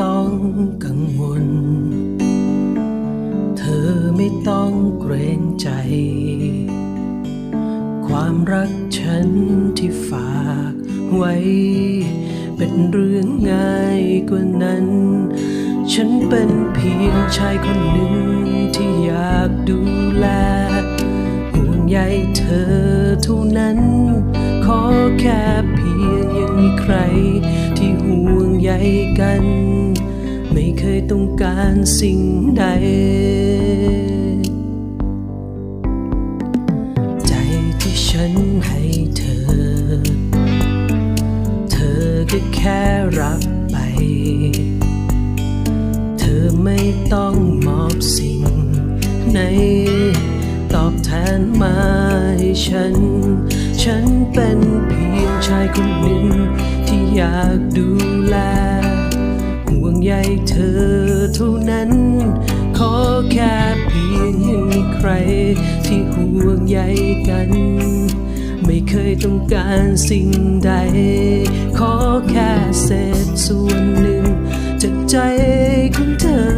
ต้องกังวล เธอไม่ต้องเกรงใจ ความรักฉันที่ฝากไว้ เป็นเรื่องง่ายกว่านั้น ฉันเป็นเพียงชายคนหนึ่งที่อยากดูแลห่วงใยเธอเท่านั้น ขอแค่เพียงยังมีใครที่ห่วง ใยกัน ไม่เคยต้องการสิ่งใด ใจที่ฉันให้เธอ เธอก็แค่รับไป เธอไม่ต้องมอบสิ่งไหนตอบแทนมาให้ฉัน ฉันเป็นเพียงชายคนหนึ่งที่อยาก เธอเท่านั้น ขอแค่เพียงยังมีใครที่ห่วงใยกัน ไม่เคยต้องการสิ่งใด ขอแค่เศษส่วนหนึ่งจากใจของเธอ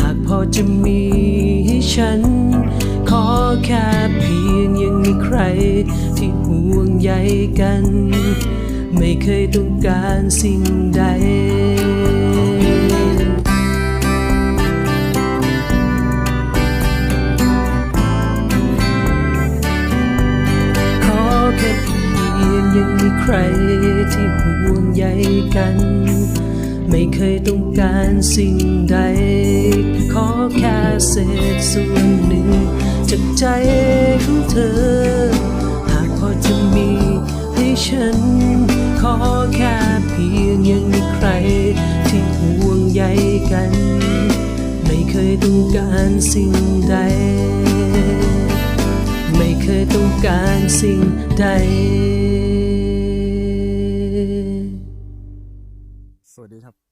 หากพอจะมีให้ฉัน ขอแค่เพียงยังมีใครที่ห่วงใยกัน ไม่เคยต้องการสิ่งใด ใครที่ห่วงใยกัน ไม่เคยต้องการสิ่งใด ขอแค่เศษส่วนหนึ่ง จากใจของเธอ หากพอจะมีให้ฉัน ขอแค่เพียงยังมีใครที่ห่วงใยกัน ไม่เคยต้องการสิ่งใดไม่เคยต้องการสิ่งใด วัสดีครับ